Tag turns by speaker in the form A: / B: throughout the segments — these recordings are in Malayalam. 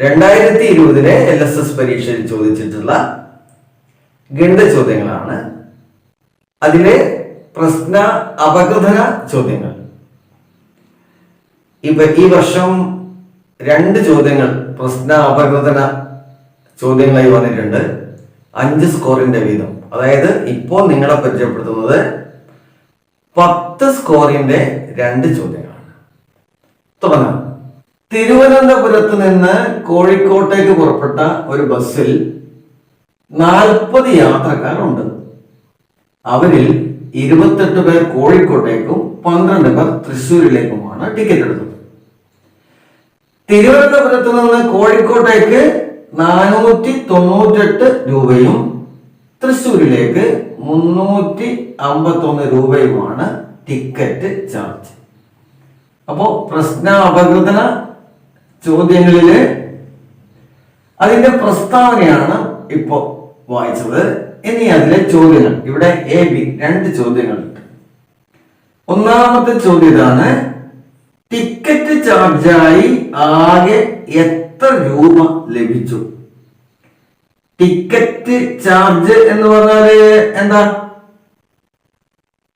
A: രണ്ടായിരത്തി ഇരുപതിലെ എൽ എസ് എസ് പരീക്ഷയിൽ ചോദിച്ചിട്ടുള്ള ഗണിത ചോദ്യങ്ങളാണ്. അതിലെ പ്രശ്ന അപഗ്രഥന ചോദ്യങ്ങൾ. ഇപ്പൊ ഈ വർഷം രണ്ട് ചോദ്യങ്ങൾ പ്രശ്ന അപഗ്രഥന ചോദ്യങ്ങളായി വന്നിട്ടുണ്ട്. അഞ്ച് സ്കോറിന്റെ വീതം. അതായത് ഇപ്പോൾ നിങ്ങളെ പരിചയപ്പെടുത്തുന്നത് പത്ത് സ്കോറിന്റെ രണ്ട് ചോദ്യങ്ങളാണ്. തുടങ്ങാം. തിരുവനന്തപുരത്ത് നിന്ന് കോഴിക്കോട്ടേക്ക് പുറപ്പെട്ട ഒരു ബസ്സിൽ നാൽപ്പത് യാത്രക്കാരുണ്ട്. അവരിൽ ഇരുപത്തെട്ട് പേർ കോഴിക്കോട്ടേക്കും പന്ത്രണ്ട് പേർ തൃശ്ശൂരിലേക്കുമാണ് ടിക്കറ്റ് എടുത്തത്. തിരുവനന്തപുരത്ത് നിന്ന് കോഴിക്കോട്ടേക്ക് നാനൂറ്റി തൊണ്ണൂറ്റെട്ട് രൂപയും തൃശൂരിലേക്ക് മുന്നൂറ്റി അമ്പത്തൊന്ന് രൂപയുമാണ് ടിക്കറ്റ് ചാർജ്. അപ്പോ പ്രശ്ന അപഗ്രഥന ചോദ്യങ്ങളിൽ അതിന്റെ പ്രസ്താവനയാണ് ഇപ്പോ വായിച്ചത്. ഇനി അതിലെ ചോദ്യങ്ങൾ. ഇവിടെ എ ബി രണ്ട് ചോദ്യങ്ങളുണ്ട്. ഒന്നാമത്തെ ചോദ്യം ഇതാണ്. ടിക്കറ്റ് ചാർജായി ആകെ എത്ര രൂപ ലഭിച്ചു? ടിക്കറ്റ് ചാർജ് എന്ന് പറഞ്ഞാൽ എന്താ?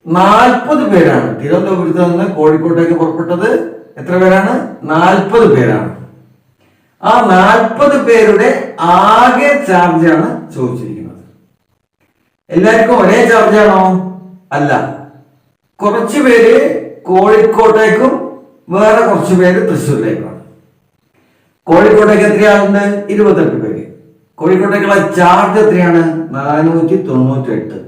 A: നാൽപ്പത് പേരാണ്. തിരുവനന്തപുരത്ത് നിന്ന് കോഴിക്കോട്ടേക്ക് പുറപ്പെട്ടത് എത്ര പേരാണ്? നാൽപ്പത് പേരാണ്. ആ നാൽപ്പത് പേരുടെ ആകെ ചാർജാണ് ചോദിച്ചിരിക്കുന്നത്. എല്ലാവർക്കും ഒരേ ചാർജാണോ അല്ല. കുറച്ച് പേര് കോഴിക്കോട്ടേക്കും വേറെ കുറച്ച് പേര് തൃശ്ശൂരിലേക്കുമാണ്. കോഴിക്കോട്ടേക്ക് എത്രയാളുണ്ട്? ഇരുപത്തെട്ട് പേര്. കോഴിക്കോട്ടേക്കുള്ള ചാർജ് എത്രയാണ്? നാനൂറ്റി തൊണ്ണൂറ്റി എട്ട്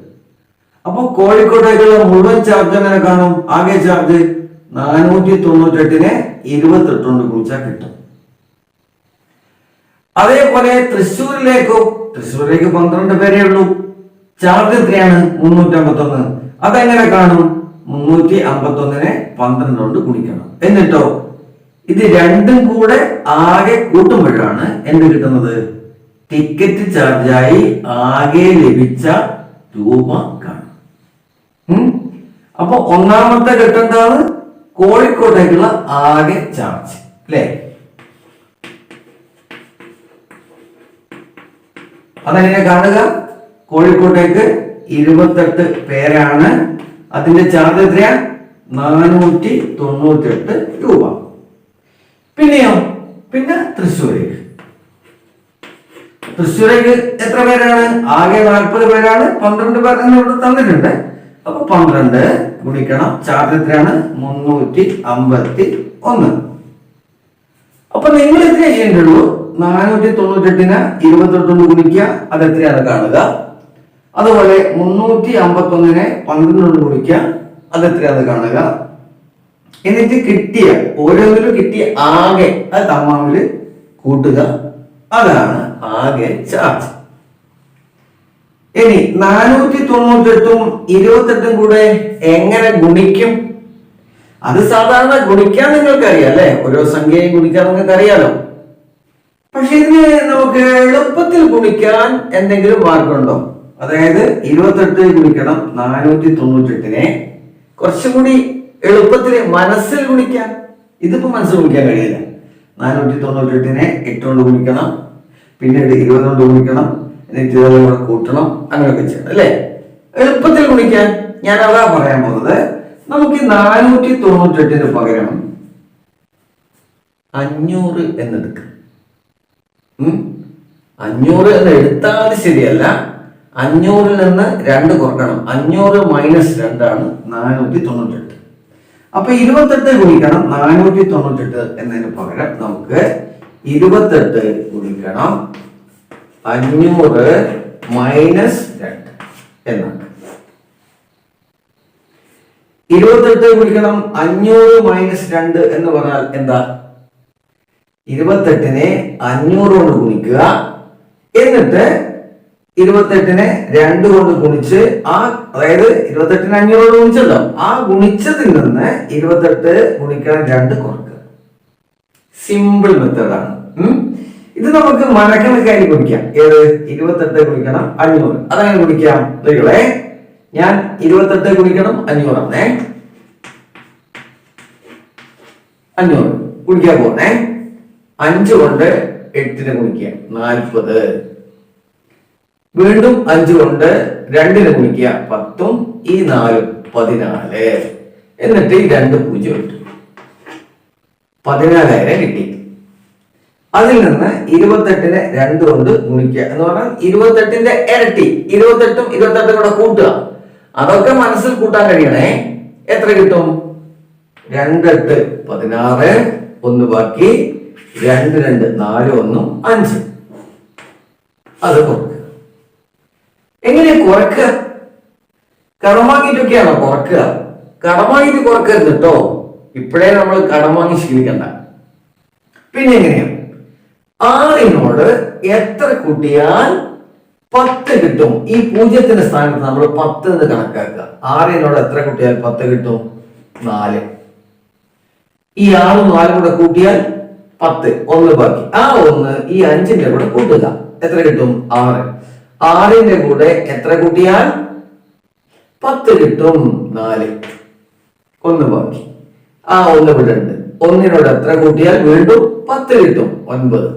A: അപ്പൊ കോഴിക്കോട്ടേക്കുള്ള മുഴുവൻ ചാർജ് എങ്ങനെ കാണും? ആകെ ചാർജ് നാനൂറ്റി തൊണ്ണൂറ്റി എട്ടിനെ ഇരുപത്തെട്ട് കൊണ്ട് കുറിച്ചാൽ കിട്ടും. അതേപോലെ തൃശ്ശൂരിലേക്കും തൃശ്ശൂരിലേക്ക് പന്ത്രണ്ട് പേരേ ഉള്ളൂ. ചാർജ് എത്രയാണ്? മുന്നൂറ്റി അമ്പത്തൊന്ന് അതെങ്ങനെ കാണും? മുന്നൂറ്റി അമ്പത്തൊന്നിനെ പന്ത്രണ്ട് കൊണ്ട് കുടിക്കണം എന്നിട്ടോ ഇത് രണ്ടും കൂടെ ആകെ കൂട്ടുമ്പോഴാണ് എന്ത് കിട്ടുന്നത്? ടിക്കറ്റ് ചാർജായി ആകെ ലഭിച്ച രൂപ കാണും? അപ്പൊ ഒന്നാമത്തെ ഘട്ടം എന്താണ്? കോഴിക്കോട്ടേക്കുള്ള ആകെ ചാർജ്. അല്ലേ? അതെങ്ങനെ കാണുക? കോഴിക്കോട്ടേക്ക് ഇരുപത്തെട്ട് പേരാണ്. അതിന്റെ ചാർജ് എത്രയാ? നാനൂറ്റി തൊണ്ണൂറ്റെട്ട് രൂപ. പിന്നെയോ? പിന്നെ തൃശ്ശൂരേക്ക്. തൃശ്ശൂരേക്ക് എത്ര പേരാണ്? ആകെ നാൽപ്പത് പേരാണ്. പന്ത്രണ്ട് പേർ ഇവിടെ തന്നിട്ടുണ്ട്. അപ്പൊ പന്ത്രണ്ട് ഗുണിക്കണം. ചാർജ് എത്രയാണ്? മുന്നൂറ്റി അമ്പത്തി ഒന്ന് അപ്പൊ നിങ്ങൾ എത്ര ചെയ്യേണ്ടുള്ളൂ നാനൂറ്റി തൊണ്ണൂറ്റെട്ടിന് ഇരുപത്തെട്ടൊന്ന് കൊണ്ട് ഗുണിക്കുക അത് എത്രയാണ് കാണുക? അതുപോലെ മുന്നൂറ്റി അമ്പത്തി ഒന്നിനെ പന്ത്രണ്ട് കൊണ്ട് ഗുണിക്കുക അത് എത്രയാണ് കാണുക? എന്നിട്ട് കിട്ടിയ ഓരോന്നിലും കിട്ടിയ ആകെ അത് തമ്മാമിൽ കൂട്ടുക. അതാണ് ആകെ ചാർജ് ഇനി നാനൂറ്റി തൊണ്ണൂറ്റെട്ടും ഇരുപത്തെട്ടും കൂടെ എങ്ങനെ ഗുണിക്കും? അത് സാധാരണ ഗുണിക്കാൻ നിങ്ങൾക്ക് അറിയാം അല്ലെ? ഓരോ സംഖ്യയും ഗുണിക്കാൻ നിങ്ങൾക്ക് അറിയാലോ പക്ഷെ ഇതിന് നമുക്ക് എളുപ്പത്തിൽ ഗുണിക്കാൻ എന്തെങ്കിലും മാർഗമുണ്ടോ? അതായത് ഇരുപത്തെട്ട് ഗുണിക്കണം നാനൂറ്റി തൊണ്ണൂറ്റെട്ടിനെ കുറച്ചും കൂടി എളുപ്പത്തിൽ മനസ്സിൽ ഗുണിക്കാൻ. ഇതിപ്പോ മനസ്സിൽ ഗുണിക്കാൻ കഴിയില്ല. നാനൂറ്റി തൊണ്ണൂറ്റെട്ടിനെ എട്ട് കൊണ്ട് ഗുണിക്കണം പിന്നീട് ഇരുപത് കൊണ്ട് ഗുണിക്കണം എന്നിട്ട് ഇതെല്ലാം കൂടെ കൂട്ടണം അങ്ങനെയൊക്കെ ചെയ്യണം അല്ലേ? എളുപ്പത്തിൽ ഗുണിക്കാൻ ഞാൻ അതാ പറയാൻ പോകുന്നത്. നമുക്ക് നാനൂറ്റി തൊണ്ണൂറ്റെട്ടിന് പകരം അഞ്ഞൂറ് എന്നെടുക്കാം? അഞ്ഞൂറ് എന്ന് എടുത്താൽ ശരിയല്ല. അഞ്ഞൂറിൽ നിന്ന് രണ്ട് കുറക്കണം. അഞ്ഞൂറ് മൈനസ് രണ്ടാണ് നാനൂറ്റി തൊണ്ണൂറ്റെട്ട് അപ്പൊ ഇരുപത്തെട്ട് ഗുണിക്കണം നാനൂറ്റി തൊണ്ണൂറ്റെട്ട് എന്നതിന് പകരം നമുക്ക് ഇരുപത്തെട്ട് ഗുണിക്കണം അഞ്ഞൂറ് മൈനസ് രണ്ട് എന്നാണ്. ഇരുപത്തെട്ട് ഗുണിക്കണം അഞ്ഞൂറ് മൈനസ് രണ്ട് എന്ന് പറഞ്ഞാൽ എന്താ? ഇരുപത്തെട്ടിനെ അഞ്ഞൂറ് കൊണ്ട് ഗുണിക്കുക. എന്നിട്ട് ഇരുപത്തെട്ടിനെ രണ്ട് കൊണ്ട് ഗുണിച്ച് ആ അതായത് ഇരുപത്തെട്ടിന് അഞ്ഞൂറ് കൊണ്ട് ഗുണിച്ചല്ലോ. ആ ഗുണിച്ചതിൽ നിന്ന് ഇരുപത്തെട്ട് ഗുണിക്കണം രണ്ട് കുറക്കുക. സിമ്പിൾ മെത്തേഡാണ് ഇത് നമുക്ക് മനക്കണക്കായി ഗുണിക്കാം. ഏത്? ഇരുപത്തെട്ട് ഗുണിക്കണം അഞ്ഞൂറ്. അതങ്ങനെ ഗുണിക്കാം? നിങ്ങളെ ഞാൻ ഇരുപത്തെട്ട് ഗുണിക്കണം അഞ്ഞൂറാണേ. അഞ്ഞൂറ്. ഗുണിക്കാൻ പോണേ അഞ്ച് കൊണ്ട് എട്ടിന് ഗുണിക്കുക. നാൽപ്പത്. വീണ്ടും അഞ്ച് കൊണ്ട് രണ്ടിന് ഗുണിക്കുക. പത്തും ഈ നാലും പതിനാല്. എന്നിട്ട് ഈ രണ്ട് പൂജ്യം ഇട്ടു. പതിനാലായിരം കിട്ടി. അതിൽ നിന്ന് ഇരുപത്തെട്ടിനെ രണ്ട് കൊണ്ട് ഗുണിക്കുക എന്ന് പറഞ്ഞാൽ ഇരുപത്തെട്ടിന്റെ ഇരട്ടി. ഇരുപത്തെട്ടും ഇരുപത്തെട്ടും കൂടെ കൂട്ടുക. അതൊക്കെ മനസ്സിൽ കൂട്ടാൻ കഴിയണേ. എത്ര കിട്ടും? രണ്ടെട്ട് പതിനാറ്. ഒന്ന് ബാക്കി രണ്ട് രണ്ട് നാല് ഒന്നും അഞ്ച്. അത് കുറക്കുക. എങ്ങനെ കുറക്കുക? കടമാക്കിയിട്ടൊക്കെയാണോ കുറക്കുക? കടമാക്കിട്ട് കുറക്കരുത് കേട്ടോ. ഇപ്പോഴേ നമ്മൾ കടം വാങ്ങി ശീലിക്കണ്ട. പിന്നെ എങ്ങനെയാ? ആറിനോട് എത്ര കൂട്ടിയാൽ പത്ത് കിട്ടും? ഈ പൂജ്യത്തിന്റെ സ്ഥാനത്ത് നമ്മൾ പത്ത് എന്ന് കണക്കാക്കുക. ആറിനോട് എത്ര കൂട്ടിയാൽ പത്ത് കിട്ടും? നാല്. ഈ ആറും നാലും കൂടെ കൂട്ടിയാൽ പത്ത് ഒന്ന് ബാക്കി. ആ ഒന്ന് ഈ അഞ്ചിന്റെ കൂടെ കൂട്ടുക. എത്ര കിട്ടും? ആറ്. ആറിന്റെ കൂടെ എത്ര കൂട്ടിയാൽ? പത്ത് കിട്ടും. നാല്. ഒന്ന് ബാക്കി. ആ ഒന്ന് ഇവിടെ ഉണ്ട്. ഒന്നിനോട് എത്ര കൂട്ടിയാൽ വീണ്ടും പത്ത് കിട്ടും? ഒൻപത്.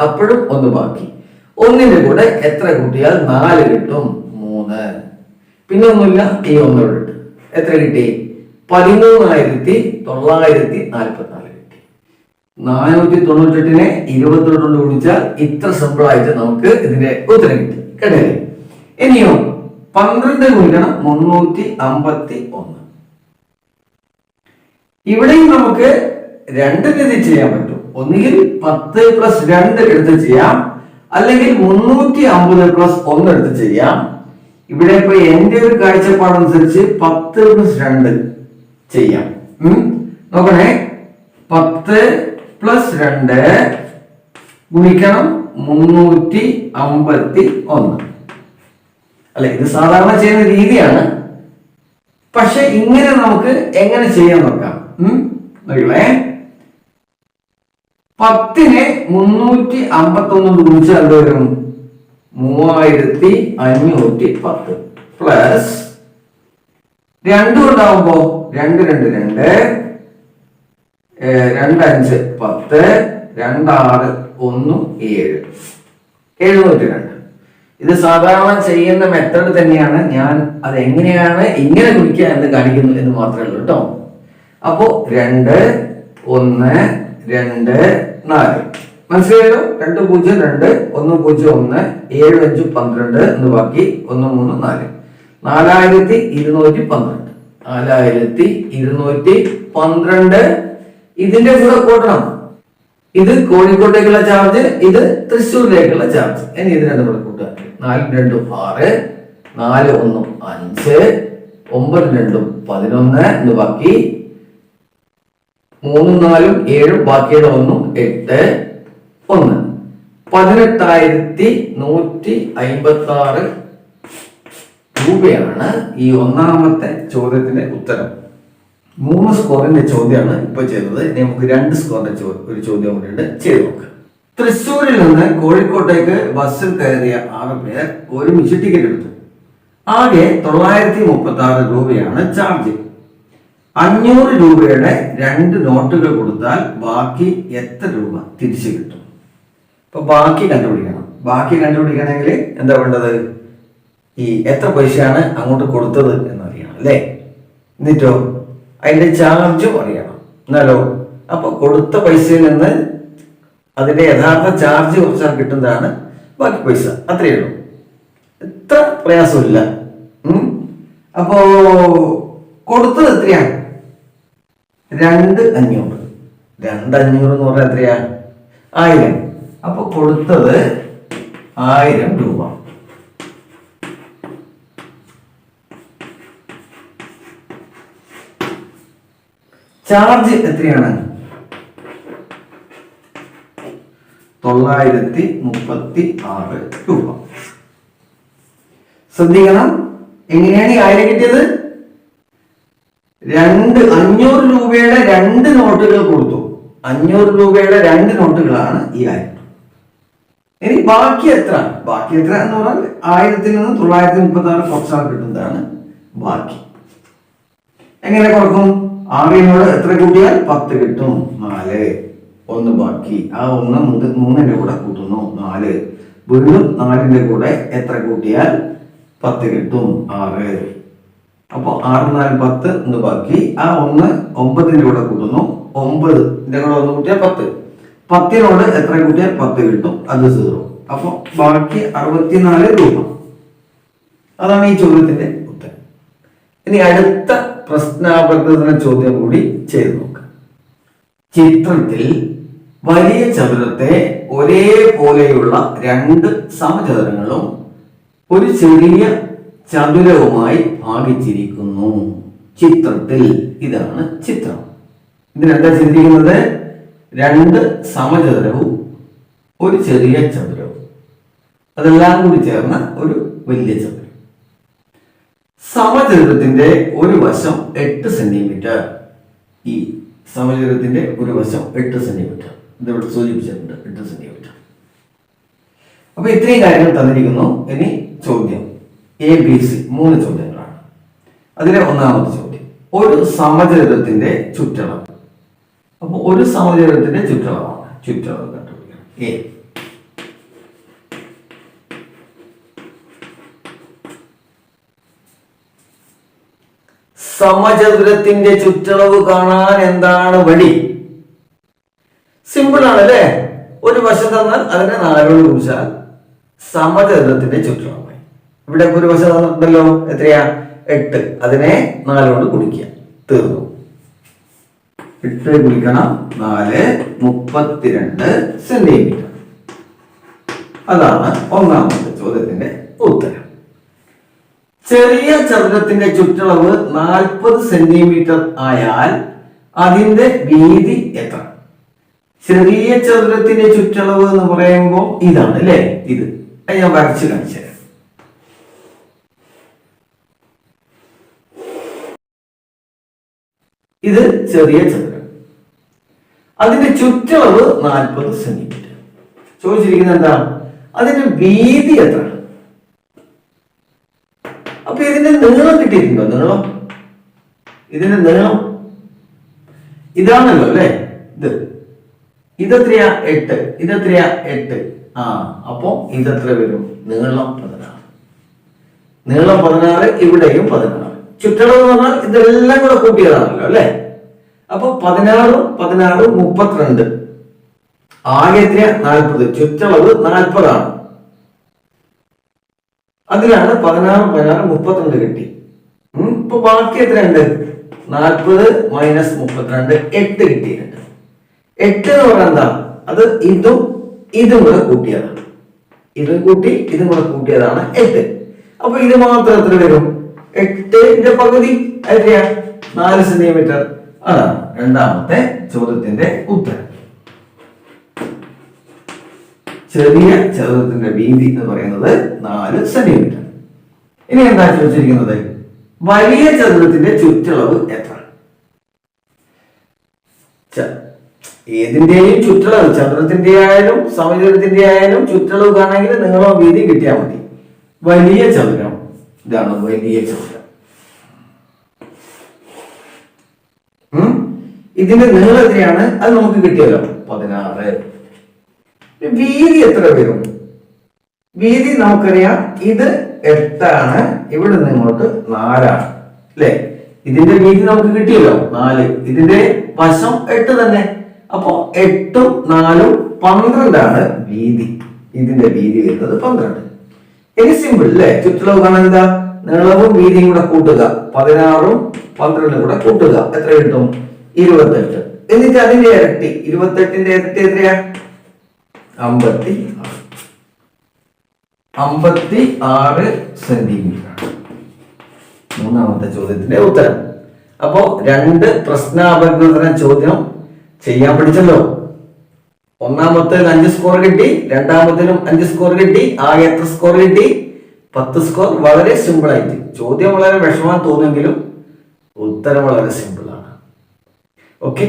A: അപ്പോഴും ഒന്ന് ബാക്കി. ഒന്നിന്റെ കൂടെ എത്ര കൂട്ടിയാൽ നാല് കിട്ടും? മൂന്ന്. പിന്നെ ഒന്നുമില്ല. ഈ ഒന്നോട് എത്ര കിട്ടി? പതിമൂന്നായിരത്തി തൊള്ളായിരത്തി നാൽപ്പത്തിനാല് കിട്ടി നാനൂറ്റി തൊണ്ണൂറ്റെട്ടിനെ ഇരുപത്തിരണ്ട് കൊണ്ട് ഗുണിച്ചാൽ ഇത്ര സിമ്പിൾ ആയിട്ട് നമുക്ക് ഇതിന്റെ ഉത്തരം കിട്ടി. കേട്ടേ ഇനിയോ പന്ത്രണ്ട് ഗുണിക്കണം മുന്നൂറ്റി അമ്പത്തി ഒന്ന് ഇവിടെയും നമുക്ക് രണ്ട് രീതി ചെയ്യാൻ പറ്റും. ഒന്നുകിൽ പത്ത് പ്ലസ് രണ്ട് എടുത്ത് ചെയ്യാം. അല്ലെങ്കിൽ മുന്നൂറ്റി അമ്പത് പ്ലസ് ഒന്ന് എടുത്ത് ചെയ്യാം. ഇവിടെ ഇപ്പൊ എന്റെ ഒരു കാഴ്ചപ്പാടനുസരിച്ച് പത്ത് പ്ലസ് രണ്ട് ചെയ്യാം. നോക്കണേ. പത്ത് പ്ലസ് രണ്ട് ഗുണിക്കണം മുന്നൂറ്റി അമ്പത്തി ഒന്ന്. അല്ലെ ഇത് സാധാരണ ചെയ്യുന്ന രീതിയാണ്. പക്ഷെ ഇങ്ങനെ നമുക്ക് എങ്ങനെ ചെയ്യാൻ നോക്കാം? നോക്കിക്കളേ. പത്തിനെ മുന്നൂറ്റി അമ്പത്തി ഒന്ന് ഗുണിച്ചാൽ എന്ത് വരും? മൂവായിരത്തി അഞ്ഞൂറ്റി പത്ത് പ്ലസ് രണ്ടു ഉണ്ടാവുമ്പോ രണ്ട് രണ്ട് രണ്ട്. ഏ, രണ്ട് അഞ്ച് പത്ത് രണ്ടാറ് ഒന്ന് ഏഴ്. എഴുന്നൂറ്റി രണ്ട്. ഇത് സാധാരണ ചെയ്യുന്ന മെത്തേഡ് തന്നെയാണ്. ഞാൻ അത് എങ്ങനെയാണ് ഇങ്ങനെ കുടിക്കുക എന്ന് കാണിക്കുന്നു എന്ന് മാത്രമേ ഉള്ളൂ കേട്ടോ. അപ്പോ രണ്ട് ഒന്ന് രണ്ട് നാല്. മനസ്സിലായോ? രണ്ട് പൂജ്യം രണ്ട് ഒന്ന് പൂജ്യം ഒന്ന് ഏഴ് അഞ്ച് പന്ത്രണ്ട് എന്ന് ബാക്കി ഒന്ന് മൂന്ന് നാല്. നാലായിരത്തി ഇരുന്നൂറ്റി പന്ത്രണ്ട്. നാലായിരത്തി ഇരുന്നൂറ്റി പന്ത്രണ്ട് ഇതിന്റെ കൂടെ കൂട്ടണം. ഇത് കോഴിക്കോട്ടേക്കുള്ള ചാർജ് ഇത് തൃശ്ശൂരിലേക്കുള്ള ചാർജ് ഇനി ഇത് രണ്ടും കൂടെ കൂട്ടുക. നാല് രണ്ടും ആറ് നാല് ഒന്നും അഞ്ച് ഒമ്പത് രണ്ടും പതിനൊന്ന് എന്ന് ബാക്കി മൂന്നും നാലും ഏഴും ബാക്കിയുടെ ഒന്നും എട്ട് ഒന്ന്. പതിനെട്ടായിരത്തി നൂറ്റി അയിമ്പത്തി ആറ് രൂപയാണ് ഈ ഒന്നാമത്തെ ചോദ്യത്തിന്റെ ഉത്തരം. മൂന്ന് സ്കോറിന്റെ ചോദ്യമാണ് ഇപ്പൊ ചെയ്തത്. ഇനി നമുക്ക് രണ്ട് സ്കോറിന്റെ ഒരു ചോദ്യം കൂടിയുണ്ട് ചെയ്ത് നോക്കാം. തൃശ്ശൂരിൽ നിന്ന് കോഴിക്കോട്ടേക്ക് ബസ്സിൽ കയറിയ ആറ് പേർ ഒരുമിച്ച് ടിക്കറ്റ് എടുത്തു. ആകെ തൊള്ളായിരത്തി മുപ്പത്തി ആറ് രൂപയാണ് ചാർജ് അഞ്ഞൂറ് രൂപയുടെ രണ്ട് നോട്ടുകൾ കൊടുത്താൽ ബാക്കി എത്ര രൂപ തിരിച്ചു കിട്ടും? ഇപ്പൊ ബാക്കി കണ്ടുപിടിക്കണം. ബാക്കി കണ്ടുപിടിക്കണമെങ്കിൽ എന്താ വേണ്ടത്? ഈ എത്ര പൈസയാണ് അങ്ങോട്ട് കൊടുത്തത് എന്നറിയണം അല്ലേ? എന്നിട്ടോ? അതിന്റെ ചാർജ് അറിയണം. എന്നാലോ? അപ്പൊ കൊടുത്ത പൈസയിൽ നിന്ന് അതിന്റെ യഥാർത്ഥ ചാർജ് കുറച്ചാൽ കിട്ടുന്നതാണ് ബാക്കി പൈസ. അത്രയേ ഉള്ളൂ. എത്ര പ്രയാസമില്ല. അപ്പോ കൊടുത്തത് എത്രയാ രണ്ട് അഞ്ഞൂറ്. രണ്ട് അഞ്ഞൂറ് എന്ന് പറഞ്ഞാൽ എത്രയാ ആയിരം. അപ്പൊ കൊടുത്തത് ആയിരം രൂപ. ചാർജ് എത്രയാണ്? തൊള്ളായിരത്തി മുപ്പത്തി ആറ് രൂപ. ശ്രദ്ധിക്കണം. എങ്ങനെയാണ് ഈ ആയിരം കിട്ടിയത്? രണ്ട് അഞ്ഞൂറ് രൂപയുടെ രണ്ട് നോട്ടുകൾ കൊടുത്തു. അഞ്ഞൂറ് രൂപയുടെ രണ്ട് നോട്ടുകളാണ് ഈ ആയിരം. ഇനി ബാക്കി എത്ര? ബാക്കി എത്ര എന്ന് പറഞ്ഞാൽ ആയിരത്തിൽ നിന്ന് തൊള്ളായിരത്തി മുപ്പത്തി ആറ് കുറച്ചാൾ കിട്ടുന്നതാണ് ബാക്കി. എങ്ങനെ കുറക്കും? ആറിനോട് എത്ര കൂട്ടിയാൽ പത്ത് കിട്ടും. നാല്. ഒന്ന് ബാക്കി. ആ ഒന്ന് മൂന്നിന്റെ കൂടെ കൂട്ടുന്നു. നാല്. വീണ്ടും നാലിന്റെ കൂടെ എത്ര കൂട്ടിയാൽ? പത്ത് കിട്ടും. ആറ്. അപ്പോൾ ആറ് നാല് പത്ത് ഒന്ന് ബാക്കി. ആ ഒന്ന് ഒമ്പതിന്റെ കൂടെ കൂട്ടുന്നു. ഒമ്പത്. ഇതിന്റെ കൂടെ ഒന്ന് കൂട്ടിയാൽ പത്ത്. പത്തിനോട് എത്ര കൂട്ടിയാൽ പത്ത് കിട്ടും? അത് സീറോ. അപ്പോൾ ബാക്കി അറുപത്തിനാല് രൂപ. അതാണ് ഈ ചോദ്യത്തിന്റെ ഉത്തരം. ഇനി അടുത്ത പ്രശ്നാപകൃതന ചോദ്യം കൂടി ചെയ്തു നോക്കാം. ചിത്രത്തിൽ വലിയ ചതുരത്തെ ഒരേപോലെയുള്ള രണ്ട് സമചതുരങ്ങളും ഒരു ചെറിയ ചതുരവുമായി ഭാഗിച്ചിരിക്കുന്നു. ചിത്രത്തിൽ ഇതാണ് ചിത്രം. ഇതിനെന്താ ചിന്തിക്കുന്നത്. രണ്ട് സമചതുരവും ഒരു ചെറിയ ചതുരവും. അതെല്ലാം കൂടി ചേർന്ന ഒരു വലിയ ചതുരം. സമചതുരത്തിന്റെ ഒരു വശം എട്ട് സെന്റിമീറ്റർ ഈ സമചതുരത്തിന്റെ ഒരു വശം എട്ട് സെന്റിമീറ്റർ ഇതിവിടെ സൂചിപ്പിച്ചിട്ടുണ്ട് എട്ട് സെന്റിമീറ്റർ അപ്പൊ ഇത്രയും കാര്യങ്ങൾ തന്നിരിക്കുന്നു. ഇനി ചോദ്യം. എ ബി സി മൂന്ന് ചോദ്യങ്ങളാണ്. അതിലെ ഒന്നാമത്തെ ചോദ്യം. ഒരു സമചതുരത്തിന്റെ ചുറ്റളവ്. അപ്പൊ ഒരു സമചതുരത്തിന്റെ ചുറ്റളവാണ്. ചുറ്റളവ് കണ്ടുപിടിക്കണം. എ സമചതുരത്തിന്റെ ചുറ്റളവ് കാണാൻ എന്താണ് വഴി? സിമ്പിൾ ആണ് അല്ലേ ഒരു വശം തന്നാൽ അതിനെ നാലോട് കുറിച്ചാൽ സമചതുരത്തിന്റെ ചുറ്റളവ് ഇവിടെ ഒരു വശം തന്നിട്ടുണ്ടല്ലോ? എത്രയാ? എട്ട്. അതിനെ നാലോട് കുടിക്കുക തീർന്നു. എട്ട് കുടിക്കണം നാല് മുപ്പത്തിരണ്ട് സെന്റിമീറ്റർ അതാണ് ഒന്നാമത്തെ ചോദ്യത്തിന്റെ ചെറിയ ചതുരത്തിന്റെ ചുറ്റളവ് നാൽപ്പത് സെന്റിമീറ്റർ ആയാൽ അതിന്റെ വീതി എത്ര? ചെറിയ ചതുരത്തിന്റെ ചുറ്റളവ് എന്ന് പറയുമ്പോൾ ഇതാണ് അല്ലേ? ഇത്. ഞാൻ വരച്ച് കാണിച്ചു ഇത് ചെറിയ ചതുരം അതിന്റെ ചുറ്റളവ് നാൽപ്പത് സെന്റിമീറ്റർ. ചോദിച്ചിരിക്കുന്നത് എന്താ? അതിന്റെ വീതി എത്ര? അപ്പൊ ഇതിന്റെ നീളം കിട്ടിയിട്ടുണ്ടോ? നീളം. ഇതിന്റെ നീളം. ഇതാണല്ലോ അല്ലേ? ഇത്. ഇതെത്രയാ? എട്ട്. ഇതെത്രയാ? എട്ട്. ആ അപ്പോ ഇതെത്ര വരും? നീളം പതിനാറ്. നീളം പതിനാറ് ഇവിടെയും പതിനാറ്. ചുറ്റളവ് എന്ന് പറഞ്ഞാൽ ഇതെല്ലാം കൂടെ കൂട്ടിയതാണല്ലോ അല്ലേ? അപ്പൊ പതിനാറും പതിനാറും മുപ്പത്തിരണ്ട്. ആകെ എത്രയാ? നാൽപ്പത്. ചുറ്റളവ് നാൽപ്പതാണ്. അതിലാണ് പതിനാറ് പതിനാറ് മുപ്പത്തിരണ്ട് കിട്ടി. ഇപ്പൊ ബാക്കി എത്രയുണ്ട്? നാൽപ്പത് മൈനസ് മുപ്പത്തിരണ്ട് എട്ട് കിട്ടിയിട്ടുണ്ട്. എട്ട് എന്ന് പറഞ്ഞാൽ എന്താ? അത് ഇതും ഇതും കൂടെ കൂട്ടിയതാണ്. ഇതും കൂട്ടി ഇതും കൂടെ കൂട്ടിയതാണ് എട്ട്. അപ്പൊ ഇത് മാത്രം എത്ര വരും? എട്ടിന്റെ പകുതി എത്രയാ നാല് സെന്റിമീറ്റർ അതാണ് രണ്ടാമത്തെ ചോദ്യത്തിന്റെ ഉത്തരം. ചെറിയ ചതുരത്തിന്റെ വീതി എന്ന് പറയുന്നത് നാല് സെന്റിമീറ്റർ ഇനി എന്താ ചോദിച്ചിരിക്കുന്നത്? വലിയ ചതുരത്തിന്റെ ചുറ്റളവ് എത്ര? ഏതിന്റെയും ചുറ്റളവ് ചതുരത്തിന്റെ ആയാലും സമചതുരത്തിന്റെ ആയാലും ചുറ്റളവ് കാണണമെങ്കിൽ നീളം വീതി കിട്ടിയാൽ മതി. വലിയ ചതുരം. ഇതാണ് വലിയ ചതുരം? ഇതിന്റെ നീളം എത്രയാണ്? അത് നമുക്ക് കിട്ടിയല്ലോ പതിനാറ്. വീതി എത്ര വരും? വീതി നമുക്കറിയാം. ഇത് എട്ടാണ്. ഇവിടെ നിന്ന് ഇങ്ങോട്ട് നാലാണ്. അല്ലെ? ഇതിന്റെ വീതി നമുക്ക് കിട്ടിയല്ലോ നാല്. ഇതിന്റെ വശം എട്ട് തന്നെ. അപ്പോ എട്ടും നാലും പന്ത്രണ്ടാണ് വീതി. ഇതിന്റെ വീതി വരുന്നത് പന്ത്രണ്ട്. ഇനി സിമ്പിൾ അല്ലേ ചുറ്റളവ് കാണാൻ എന്താ? നീളവും വീതിയും കൂടെ കൂട്ടുക. പതിനാറും പന്ത്രണ്ടും കൂടെ കൂട്ടുക. എത്ര കിട്ടും? ഇരുപത്തെട്ട്. എന്നിട്ട് അതിന്റെ ഇരട്ടി. ഇരുപത്തെട്ടിന്റെ ഇരട്ടി എത്രയാ? അമ്പത്തി ആറ് അമ്പത്തി ആറ് സെന്റിമീറ്റർ മൂന്നാമത്തെ ചോദ്യത്തിന്റെ ഉത്തരം. അപ്പോ രണ്ട് പ്രശ്നാപകൃതന ചോദ്യം ചെയ്യാൻ പഠിച്ചല്ലോ. ഒന്നാമത്തേത് അഞ്ച് സ്കോർ കിട്ടി രണ്ടാമത്തേലും അഞ്ച് സ്കോർ കിട്ടി ആകെ എത്ര സ്കോർ കിട്ടി? പത്ത് സ്കോർ വളരെ സിമ്പിൾ ആയിട്ട്. ചോദ്യം വളരെ വിഷമം തോന്നുമെങ്കിലും ഉത്തരം വളരെ സിമ്പിൾ ആണ്. ഓക്കെ